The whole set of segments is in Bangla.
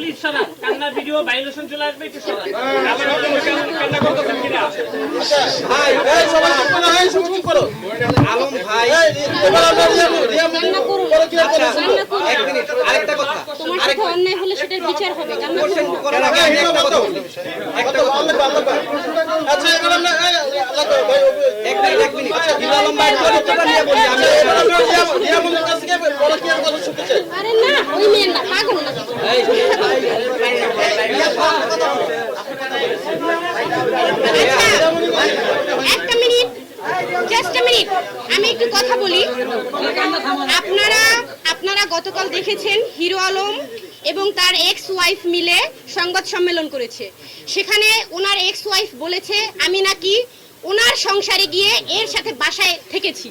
প্লিজ সরান কান্নার ভিডিও ভাইলেশন চলে আসবে একটু সরান কান্না- কান্না করতেছেন কিনা? সবাই চুপ করো এই সবাই চুপ করো। আলম ভাই আচ্ছা আরেকটা কথা তোমার অন্যায় হলে সেটার বিচার হবে কান্না করার আগে একটা কথা একটা কথা আচ্ছা ভাই এক মিনিট এক মিনিট। হিরো আলম ভাই চরিত্রটা নিয়ে বলি আমি এবার আমরা রিয়া রিয়া মনের কাছ থেকে পরে কি আর কথা শুনতে চাই আরে না ওই মেয়ে না পাগল না একটা মিনিট জাস্ট মিনিট আমি একটু কথা বলি। আপনারা আপনারা গতকাল দেখেছেন হিরো আলম এবং তার এক্স ওয়াইফ মিলে সংবাদ সম্মেলন করেছে। সেখানে ওনার এক্স ওয়াইফ বলেছে, আমি নাকি ওনার সংসারে গিয়ে এর সাথে বাসায় থেকেছি।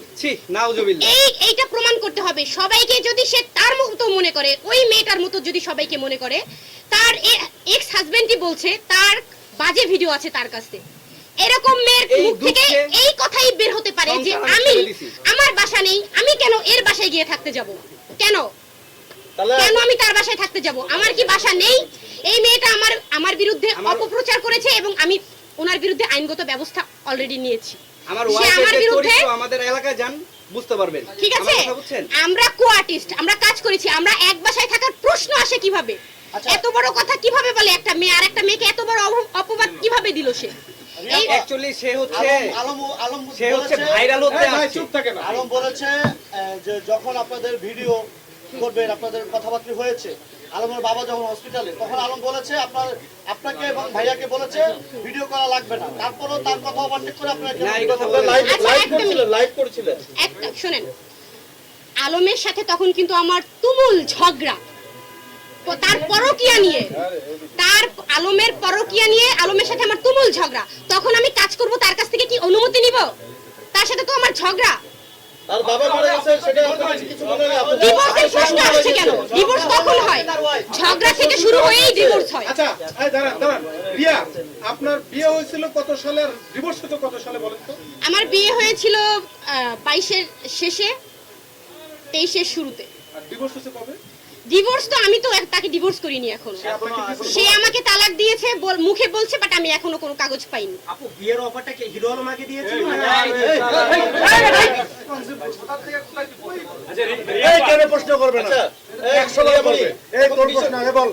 এই এইটা প্রমাণ করতে হবে। সবাইকে যদি সে তার মতো মনে করে ওই মেয়েটার মতো যদি সবাইকে মনে করে তার এক্স হাজবেন্ডই বলছে তার বাজে ভিডিও আছে তার কাছে। এরকম মেয়ের মুখ থেকে এই কথাই বের হতে পারে যে আমি। আমার বাসা নেই আমি কেন এর বাসায় গিয়ে থাকতে যাব? কেন? কেন আমি তার বাসায় থাকতে যাব? আমার কি বাসা নেই? এই মেয়েটা আমার আমার বিরুদ্ধে অপপ্রচার করেছে এবং আমি ওনার বিরুদ্ধে আইনগত ব্যবস্থা অলরেডি নিয়েছি। আমার সে ওয়াইফের আমার যে বিরুদ্ধে আমাদের এলাকায় যান বুঝতে পারবেন। ঠিক আছে? আমার কথা বুঝছেন? আমরা কো আমরা কাজ করেছি আমরা এক বাসায় থাকার প্রশ্ন আসে কীভাবে? এত বড় কথা কীভাবে বলে একটা মেয়ে আর একটা মেয়েকে এত বড় অপবাদ কীভাবে দিল সে? অ্যাকচুয়ালি সে হচ্ছে আলম আলম সে হচ্ছে ভাইরাল হতে এই ভাই আসছে। চুপ থাকে না। আলম বলেছে যে যখন আপনাদের ভিডিও করবেন আপনাদের কথাবার্তা হয়েছে আলমের বাবা যখন হসপিটালে তখন আলম বলেছে আপনার আপনাকে এবং ভাইয়াকে বলেছে ভিডিও করা লাগবে না। তারপরও তার কথা ওভারটেক করে আপনারা আচ্ছা, একটা করছিলেন লাইভ করছিলেন একটা শুনেন। আলমের সাথে তখন কিন্তু আমার তুমুল ঝগড়া। তার পরকিয়া নিয়ে। তার আলমের পরকিয়া নিয়ে আলমের সাথে আমার তুমুল ঝগড়া। তখন আমি কাজ করব তার কাছ থেকে কি অনুমতি নিব? তার সাথে তো আমার ঝগড়া। তার বাবা মারা গেছে সেটা আপনার কিছু মনে নেই ডিভোর্সের প্রশ্ন আসছে কেন ডিভোর্স কখন হয় ঝগড়া থেকে শুরু হয়েই ডিভোর্স হয় আচ্ছা এই দাঁড়ান দাঁড়ান রিয়া আপনার বিয়ে হয়েছিল কত সালে আর ডিভোর্স হতো কত সালে বলেন তো আমার বিয়ে হয়েছিল বাইশের শেষে তেইশের শুরুতে আর ডিভোর্স হচ্ছে কবে ডিভোর্স তো আমি তো এক- তাকে ডিভোর্স করিনি এখন সে আমাকে তালাক দিয়েছে বল- মুখে বলছে বাট আমি এখনও কোনো কাগজ পাইনি আপু বিয়ের অফারটা কি হিরো আলম আগে দিয়েছিল এই কেন প্রশ্ন করবে না? একশো বার করবে এই তোর প্রশ্ন? আগে বল।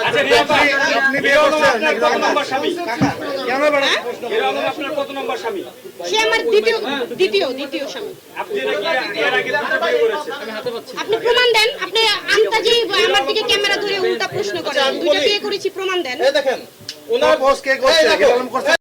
আচ্ছা রিয়া ভাই আপনি বিয়ে হিরো আলম করছেন আপনার কত নম্বর স্বামী? কেন বেড়া হিরো আলম আপনার কত নম্বর স্বামী? সে আমার দ্বিতীয় দ্বিতীয় দ্বিতীয় স্বামী। আপনি নাকি এর আগে দুটো বিয়ে করেছেন? আপনি প্রমাণ দেন। আপনি আন্তাজি আমার দিকে ক্যামেরা ধরে উল্টা প্রশ্ন করেন। দুইটা বিয়ে করেছি প্রমাণ দেন। দেখেন ওনার করছে।